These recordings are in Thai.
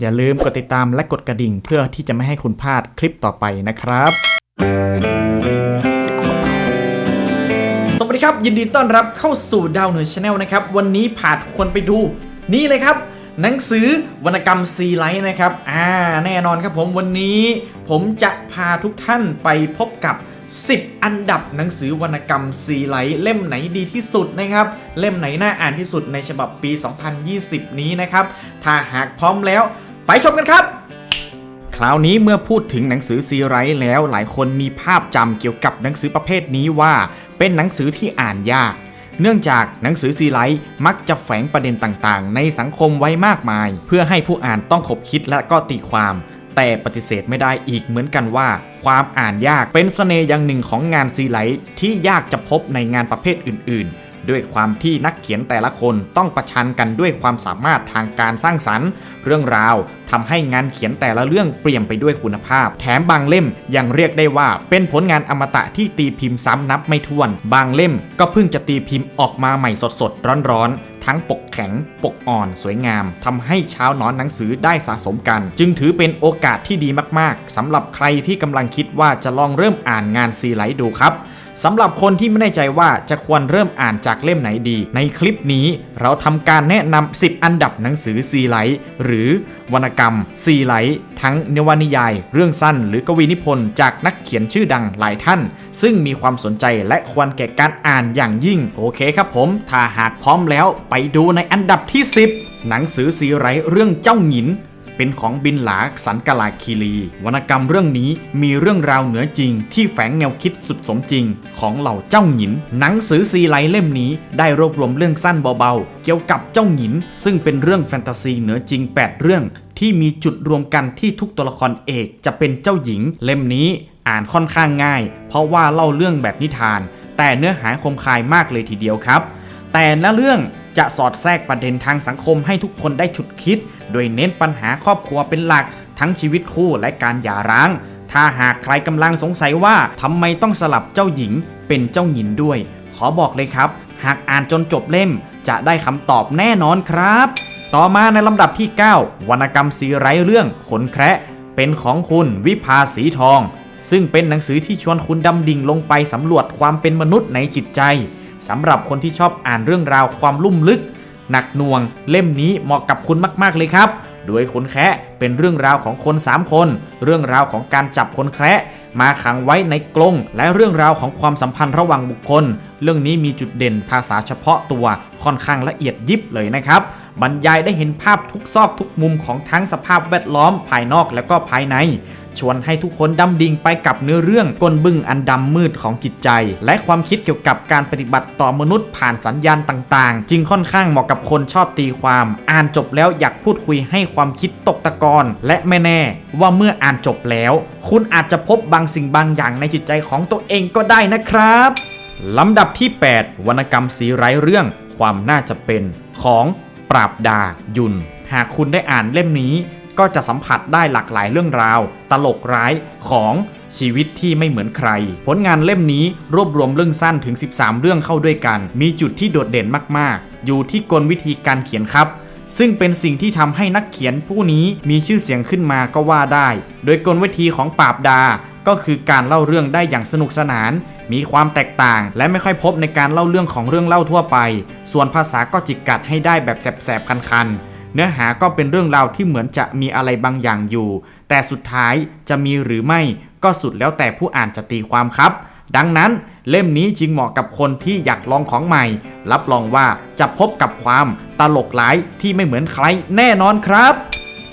อย่าลืมกดติดตามและกดกระดิ่ง เพื่อที่จะไม่ให้คุณพลาดคลิปต่อไปนะครับสวัสดีครับ ยินดีต้อนรับเข้าสู่ดาวเหนือชาแนลนะครับ วันนี้พาทุกคนไปดู นี่เลยครับ หนังสือวรรณกรรมซีไลท์นะครับ อ่าแน่นอนครับผมวันนี้ผมจะพาทุกท่านไปพบกับ 10 อันดับหนังสือวรรณกรรมซีไลท์เล่มไหนดีที่สุดนะครับ เล่มไหนน่าอ่านที่สุดในฉบับปี 2020 นี้นะครับ ถ้าหากพร้อมแล้ว ไปชมกันครับ คราวนี้เมื่อพูดถึงหนังสือซีไรต์แล้วหลายคนมีภาพจำเกี่ยวกับหนังสือประเภทนี้ว่า เป็นหนังสือที่อ่านยาก เนื่องจากหนังสือซีไรต์มักจะแฝงประเด็นต่างๆ ในสังคมไว้มากมาย เพื่อให้ผู้อ่านต้องขบคิดและก็ตีความแต่ปฏิเสธไม่ได้อีกเหมือนกันว่า ความอ่านยากเป็นเสน่ห์อย่างหนึ่งของงานซีไรต์ที่ยากจะพบในงานประเภทอื่น ๆ ด้วยความที่นักเขียนแต่ละคนต้องประชันกันด้วยความสามารถทางการสร้างสรรค์ เรื่องราวทำให้งานเขียนแต่ละเรื่องเปลี่ยมไปด้วยคุณภาพ แถมบางเล่มยังเรียกได้ว่าเป็นผลงานอมตะที่ตีพิมพ์ซ้ำนับไม่ถ้วน บางเล่มก็เพิ่งจะตีพิมพ์ออกมาใหม่สดๆร้อนๆทั้งปกแข็งปกอ่อนสวยงามทำให้ชาวนอนหนังสือได้สะสมกัน จึงถือเป็นโอกาสที่ดีมากๆสำหรับใครที่กำลังคิดว่าจะลองเริ่มอ่านงานซีไลท์ดูครับ สำหรับคนที่ไม่แน่ใจว่าจะควรเริ่มอ่านจากเล่มไหนดี ในคลิปนี้เราทำการแนะนำ 10 อันดับหนังสือซีไลท์หรือวรรณกรรมซีไลท์ทั้งนวนิยาย เรื่องสั้น หรือกวีนิพนธ์จากนักเขียนชื่อดังหลายท่าน ซึ่งมีความสนใจและควรแก่การอ่านอย่างยิ่ง โอเคครับผม ถ้าหากพร้อมแล้วไปดูในอันดับที่ 10 หนังสือซีไลท์เรื่องเจ้าหญิน เป็นของบินหลาสันกลาคีรี วรรณกรรมเรื่องนี้มีเรื่องราวเหนือจริง ที่แฝงแนวคิดสุดสมจริง ของเหล่าเจ้าหญิน หนังสือซีไลเล่มนี้ได้รวบรวมเรื่องสั้นเบาๆ เกี่ยวกับเจ้าหญิน ซึ่งเป็นเรื่องแฟนตาซีเหนือจริง 8 เรื่อง ที่มีจุดรวมกันที่ทุกตัวละครเอกจะเป็นเจ้าหญิง เล่มนี้อ่านค่อนข้างง่าย เพราะว่าเล่าเรื่องแบบนิทาน แต่เนื้อหาคมคายมากเลยทีเดียวครับ แต่ละเรื่อง จะสอดแทรกประเด็นทางสังคมให้ทุกคนได้ฉุดคิด โดยเน้นปัญหาครอบครัวเป็นหลัก ทั้งชีวิตคู่และการหย่าร้าง ถ้าหากใครกำลังสงสัยว่าทำไมต้องสลับเจ้าหญิงเป็นเจ้าหญินด้วย ขอบอกเลยครับ หากอ่านจนจบเล่มจะได้คำตอบแน่นอนครับ ต่อมาในลำดับที่ 9 วรรณกรรมสีไร้เรื่องขนแคระเป็นของคุณวิภาสีทอง ซึ่งเป็นหนังสือที่ชวนคุณดำดิ่งลงไปสำรวจความเป็นมนุษย์ในจิตใจ สำหรับคนที่ชอบอ่านเรื่องราวความลุ่มลึก หนักหน่วง เล่มนี้เหมาะกับคุณมาก ๆ เลยครับ โดยคนแคะเป็นเรื่องราวของคน 3 คน เรื่องราวของการจับคนแคะมาขังไว้ในกรงและเรื่องราวของความสัมพันธ์ระหว่างบุคคล เรื่องนี้มีจุดเด่นภาษาเฉพาะตัวค่อนข้างละเอียดยิบเลยนะครับ บรรยายได้เห็นภาพทุกซอกทุกมุมของทั้งสภาพแวดล้อมภายนอกและก็ภายใน ชวนให้ทุกคนดำดิ่งไปกับเนื้อเรื่องก้นบึ้งอันดำมืดของจิตใจ และความคิดเกี่ยวกับการปฏิบัติต่อมนุษย์ผ่านสัญญาณต่างๆ จึงค่อนข้างเหมาะกับคนชอบตีความ อ่านจบแล้วอยากพูดคุยให้ความคิดตกตะกอนและไม่แน่ว่าเมื่ออ่านจบแล้ว คุณอาจจะพบบางสิ่งบางอย่างในจิตใจของตัวเองก็ได้นะครับลำดับที่ 8 วรรณกรรมสีไร้เรื่อง ความน่าจะเป็นของปราบดายุนหากคุณได้อ่านเล่มนี้ ก็จะสัมผัสได้หลากหลายเรื่องราว ตลกร้ายของชีวิตที่ไม่เหมือนใคร ผลงานเล่มนี้รวบรวมเรื่องสั้นถึง 13 เรื่องเข้าด้วยกัน มีจุดที่โดดเด่นมากๆ อยู่ที่กลวิธีการเขียนครับซึ่งเป็นสิ่งที่ทำให้นักเขียนผู้นี้มีชื่อเสียงขึ้นมาก็ว่าได้ โดยกลวิธีของปราบดา ก็คือการเล่าเรื่องได้อย่างสนุกสนาน มีความแตกต่าง และไม่ค่อยพบในการเล่าเรื่องของเรื่องเล่าทั่วไป ส่วนภาษาก็จิกกัดให้ได้แบบแสบๆคันๆ เนื้อหาก็เป็นเรื่องราวที่เหมือนจะมีอะไรบางอย่างอยู่ แต่สุดท้ายจะมีหรือไม่ก็สุดแล้วแต่ผู้อ่านจะตีความครับ ดังนั้นเล่มนี้จึงเหมาะกับคนที่อยากลองของใหม่ รับรองว่าจะพบกับความตลกหลายที่ไม่เหมือนใครแน่นอนครับ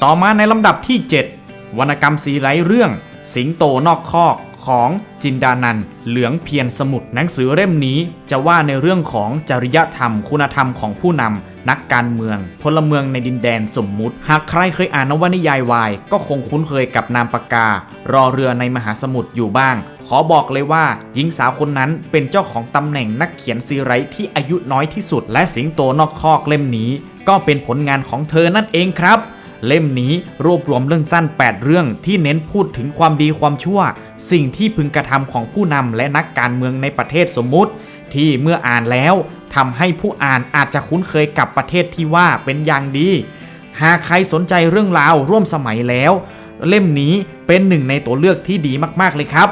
ต่อมาในลำดับที่ 7 วรรณกรรมสีไร้เรื่อง สิงโตนอกคอก ของจินดานัน เหลืองเพียรสมุทรหนังสือเล่มนี้จะว่าในเรื่องของจริยธรรม คุณธรรมของผู้นำนักการเมือง พลเมืองในดินแดนสมมุติ หากใครเคยอ่านนวนิยายวาย ก็คงคุ้นเคยกับนามปากการอเรือในมหาสมุทรอยู่บ้าง ขอบอกเลยว่า หญิงสาวคนนั้นเป็นเจ้าของตำแหน่งนักเขียนซีไรต์ที่อายุน้อยที่สุด และสิงโตนอกคอกเล่มนี้ ก็เป็นผลงานของเธอนั่นเองครับ เล่มนี้รวบรวมเรื่องสั้น 8 เรื่องที่เน้นพูดถึงความดีความชั่ว สิ่งที่พึงกระทำของผู้นำและนักการเมืองในประเทศสมมุติ ที่เมื่ออ่านแล้วทำให้ผู้อ่านอาจจะคุ้นเคยกับประเทศที่ว่าเป็นอย่างดี หากใครสนใจเรื่องราวร่วมสมัยแล้ว เล่มนี้เป็นหนึ่งในตัวเลือกที่ดีมากๆเลยครับ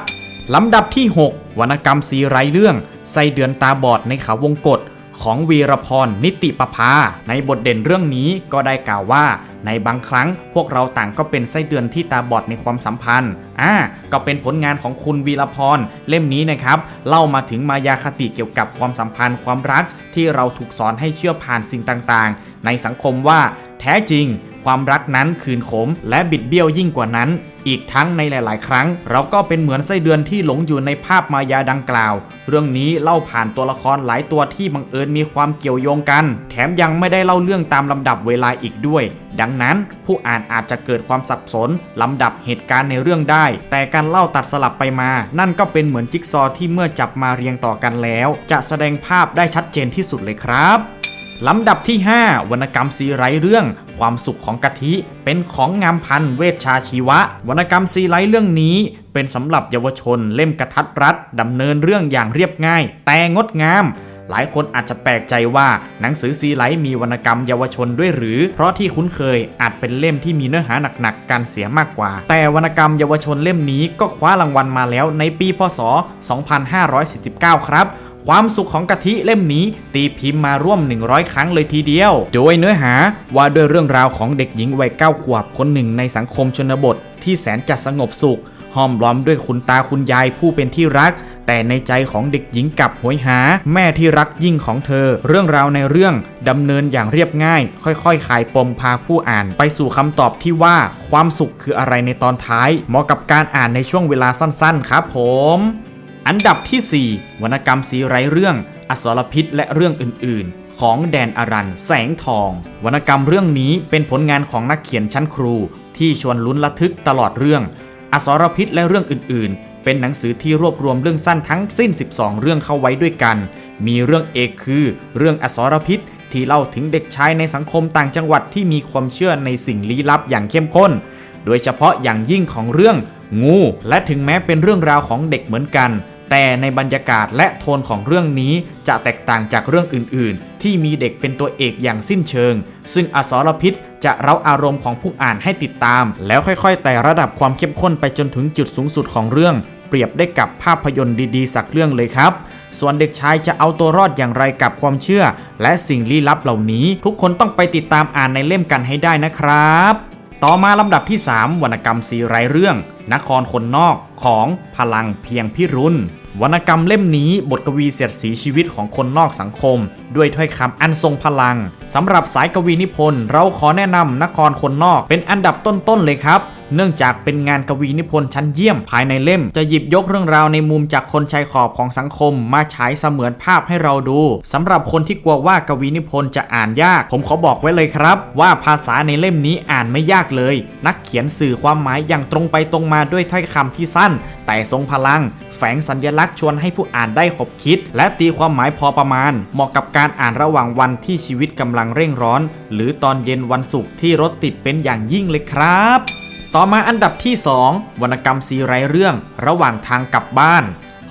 ลำดับที่ 6 วรรณกรรมสีไรเรื่องไส้เดือนตาบอดในเขาวงกฏ ของวีรพรนิติประภา ในบทเด่นเรื่องนี้ก็ได้กล่าวว่า ในบางครั้งพวกเราต่างก็เป็นไส้เดือนที่ตาบอดในความสัมพันธ์ อ่า ก็เป็นผลงานของคุณวีรพรเล่มนี้นะครับ เล่ามาถึงมายาคติเกี่ยวกับความสัมพันธ์ความรัก ที่เราถูกสอนให้เชื่อผ่านสิ่งต่างๆ ในสังคมว่าแท้จริง ความรักนั้นคืนขม และบิดเบี้ยวยิ่งกว่านั้น อีกทั้งในหลาย ๆ ครั้ง เราก็เป็นเหมือนไส้เดือนที่หลงอยู่ในภาพมายาดังกล่าว เรื่องนี้เล่าผ่านตัวละครหลายตัวที่บังเอิญมีความเกี่ยวโยงกัน แถมยังไม่ได้เล่าเรื่องตามลำดับเวลาอีกด้วย ดังนั้นผู้อ่านอาจจะเกิดความสับสนลำดับเหตุการณ์ในเรื่องได้ แต่การเล่าตัดสลับไปมา นั่นก็เป็นเหมือนจิ๊กซอว์ที่เมื่อจับมาเรียงต่อกันแล้ว จะแสดงภาพได้ชัดเจนที่สุดเลยครับ ลำดับที่ 5 วรรณกรรมซีไรเรื่อง ความสุขของกะทิ เป็นของงามพันธ์เวชชาชีวะ วรรณกรรมซีไรเรื่องนี้ เป็นสำหรับเยาวชนเล่มกระทัดรัดดำเนินเรื่องอย่างเรียบง่าย แต่งดงาม หลายคนอาจจะแปลกใจว่าหนังสือซีไลท์มีวรรณกรรมเยาวชนด้วยหรือ เพราะที่คุ้นเคยอาจเป็นเล่มที่มีเนื้อหาหนักๆ การเสียมากกว่า แต่วรรณกรรมเยาวชนเล่มนี้ก็คว้ารางวัลมาแล้วในปีพศ 2549 ครับ ความสุขของกะทิเล่มนี้ ตีพิมพ์มาร่วม 100 ครั้งเลยทีเดียว โดยเนื้อหาว่าด้วยเรื่องราวของเด็กหญิงวัยเก้าขวบคนหนึ่งในสังคมชนบท ที่แสนจะสงบสุขห้อมล้อมด้วยคุณตาคุณยายผู้เป็นที่รัก แต่ในใจของเด็กหญิงกลับหวยหา แม่ที่รักยิ่งของเธอ เรื่องราวในเรื่องดำเนินอย่างเรียบง่าย ค่อยๆคลายปมพาผู้อ่าน ไปสู่คำตอบที่ว่าความสุขคืออะไรในตอนท้าย เหมาะกับการอ่านในช่วงเวลาสั้นๆ ครับผม อันดับที่ 4 วรรณกรรมสีไรเรื่อง อสรพิษและเรื่องอื่น ๆ ของแดนอรันแสงทอง วรรณกรรมเรื่องนี้เป็นผลงานของนักเขียนชั้นครู ที่ชวนลุ้นระทึกตลอดเรื่อง อสรพิษและเรื่องอื่น ๆเป็นหนังสือที่รวบรวมเรื่องสั้นทั้งสิ้น 12 เรื่องเข้าไว้ด้วยกัน มีเรื่องเอกคือเรื่องอสรพิษ ที่เล่าถึงเด็กชายในสังคมต่างจังหวัดที่มีความเชื่อในสิ่งลี้ลับอย่างเข้มข้น โดยเฉพาะอย่างยิ่งของเรื่องงู และถึงแม้เป็นเรื่องราวของเด็กเหมือนกัน แต่ในบรรยากาศและโทนของเรื่องนี้จะแตกต่างจากเรื่องอื่น ๆ ที่มีเด็กเป็นตัวเอกอย่างสิ้นเชิง ซึ่งอสรพิษจะเร้าอารมณ์ของผู้อ่านให้ติดตาม แล้วค่อย ๆ แต่ระดับความเข้มข้นไปจนถึงจุดสูงสุดของเรื่อง เปรียบได้กับภาพยนตร์ดีๆ สักเรื่องเลยครับส่วนเด็กชายจะเอาตัวรอดอย่างไรกับความเชื่อ และสิ่งลี้ลับเหล่านี้ ทุกคนต้องไปติดตามอ่านในเล่มกันให้ได้นะครับ ต่อมาลำดับที่ 3 วรรณกรรมสีไรเรื่อง นครคนนอกของพลังเพียงพิรุณ วรรณกรรมเล่มนี้บทกวีเสียดสีชีวิตของคนนอกสังคม ด้วยถ้อยคำอันทรงพลังสำหรับสายกวีนิพนธ์เราขอแนะนำนครคนนอกเป็นอันดับต้นๆเลยครับ เนื่องจากเป็นงานกวีนิพนธ์ชั้นเยี่ยมภายในเล่ม จะหยิบยกเรื่องราวในมุมจากคนชายขอบของสังคม มาฉายเสมือนภาพให้เราดูสำหรับคนที่กลัวว่ากวีนิพนธ์จะอ่านยาก ผมขอบอกไว้เลยครับ ว่าภาษาในเล่มนี้อ่านไม่ยากเลย นักเขียนสื่อความหมายอย่างตรงไปตรงมาด้วยถ้อยคำที่สั้น แต่ทรงพลัง ฝงสัญลักษณ์ชวนให้ผู้อ่านได้ขบคิด และตีความหมายพอประมาณ เหมาะกับการอ่านระหว่างวันที่ชีวิตกำลังเร่งร้อน หรือตอนเย็นวันศุกร์ที่รถติดเป็นอย่างยิ่งเลยครับ ต่อมาอันดับที่ 2 วรรณกรรมซีไรเรื่อง ระหว่างทางกลับบ้าน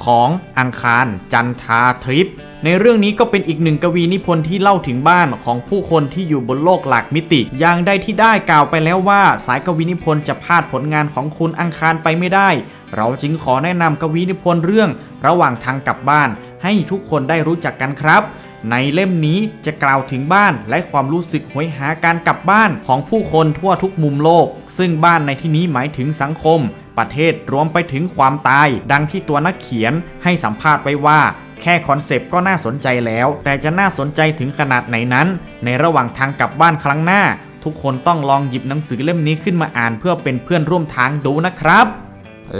ของอังคาร จันทาทริปในเรื่องนี้ก็เป็นอีกหนึ่งกวีนิพนธ์ที่เล่าถึงบ้านของผู้คนที่อยู่บนโลกหลากมิติ อย่างใดที่ได้กล่าวไปแล้วว่า สายกวีนิพนธ์จะพลาดผลงานของคุณอังคารไปไม่ได้ เราจึงขอแนะนำกวีนิพนธ์เรื่องระหว่างทางกลับบ้าน ให้ทุกคนได้รู้จักกันครับ ในเล่มนี้จะกล่าวถึงบ้านและความรู้สึกหวยหาการกลับบ้านของผู้คนทั่วทุกมุมโลก ซึ่งบ้านในที่นี้หมายถึงสังคม ประเทศรวมไปถึงความตาย ดังที่ตัวนักเขียนให้สัมภาษณ์ไว้ว่าแค่คอนเซปต์ก็น่าสนใจแล้ว แต่จะน่าสนใจถึงขนาดไหนนั้น ในระหว่างทางกลับบ้านครั้งหน้า ทุกคนต้องลองหยิบหนังสือเล่มนี้ขึ้นมาอ่านเพื่อเป็นเพื่อนร่วมทางดูนะครับ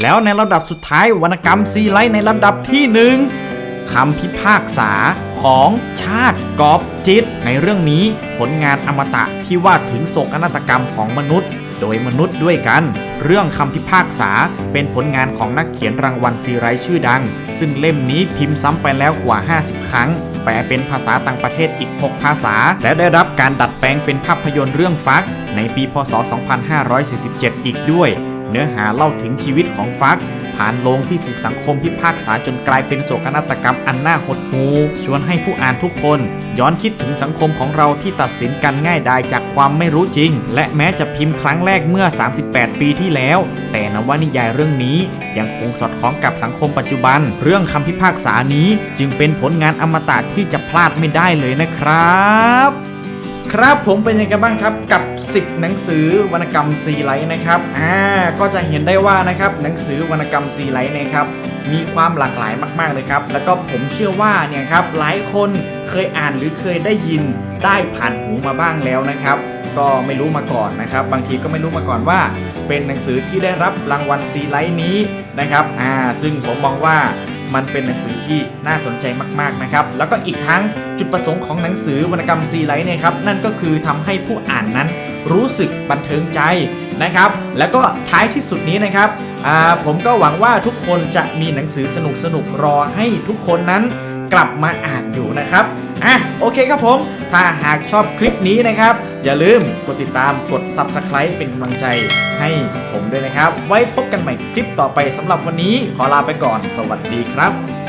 แล้วในลำดับสุดท้ายวรรณกรรมซีไลท์ในลำดับที่หนึ่งคำพิพากษาของชาติกอบจิต ในเรื่องนี้ผลงานอมตะที่ว่าถึงโศกนาฏกรรมของมนุษย์ โดยมนุษย์ด้วยกัน เรื่องคำพิพากษาเป็นผลงานของนักเขียนรางวัลซีไรต์ชื่อดัง ซึ่งเล่มนี้พิมพ์ซ้ำไปแล้วกว่า 50 ครั้ง แปลเป็นภาษาต่างประเทศอีก 6 ภาษา และได้รับการดัดแปลงเป็นภาพยนตร์เรื่องฟัก ในปีพศ 2547 อีกด้วย เนื้อหาเล่าถึงชีวิตของฟัก ผ่านโลงที่ถูกสังคมพิพากษาจนกลายเป็นโศกนาฏกรรมอันน่าหดหู่ชวนให้ผู้อ่านทุกคน ย้อนคิดถึงสังคมของเราที่ตัดสินกันง่ายดายจากความไม่รู้จริง และแม้จะพิมพ์ครั้งแรกเมื่อ 38 ปีที่แล้ว แต่นวนิยายเรื่องนี้ยังคงสอดคล้องกับสังคมปัจจุบัน เรื่องคำพิพากษานี้ จึงเป็นผลงานอมตะที่จะพลาดไม่ได้เลยนะครับ ครับผมเป็นยังไงบ้างครับกับ 10 หนังสือวรรณกรรมซีไลท์นะครับอ่าก็จะเห็นได้ว่านะครับหนังสือวรรณกรรมซีไลท์นะครับมีความหลากหลายมากๆเลยครับ แล้วก็ผมเชื่อว่าเนี่ยครับหลายคนเคยอ่านหรือเคยได้ยินได้ผ่านหูมาบ้างแล้วนะครับ ก็ไม่รู้มาก่อนนะครับ บางทีก็ไม่รู้มาก่อนว่า เป็นหนังสือที่ได้รับรางวัลซีไลท์นี้นะครับอ่าซึ่งผมมองว่ามันเป็นหนังสือที่น่าสนใจมากๆนะครับ แล้วก็อีกทั้ง จุดประสงค์ของหนังสือวรรณกรรมซีไลท์เนี่ยครับนั่นก็คือทำให้ผู้อ่านนั้นรู้สึกบันเทิงใจนะครับ แล้วก็ท้ายที่สุดนี้นะครับผมก็หวังว่าทุกคนจะมีหนังสือสนุกๆรอให้ทุกคนนั้นกลับมาอ่านอยู่นะครับอะโอเคครับผม ถ้าหากชอบคลิปนี้นะครับ อย่าลืมกดติดตามกด Subscribe เป็นกำลังใจให้ผมด้วยนะครับ ไว้พบกันใหม่คลิปต่อไปสำหรับวันนี้ขอลาไปก่อน สวัสดีครับ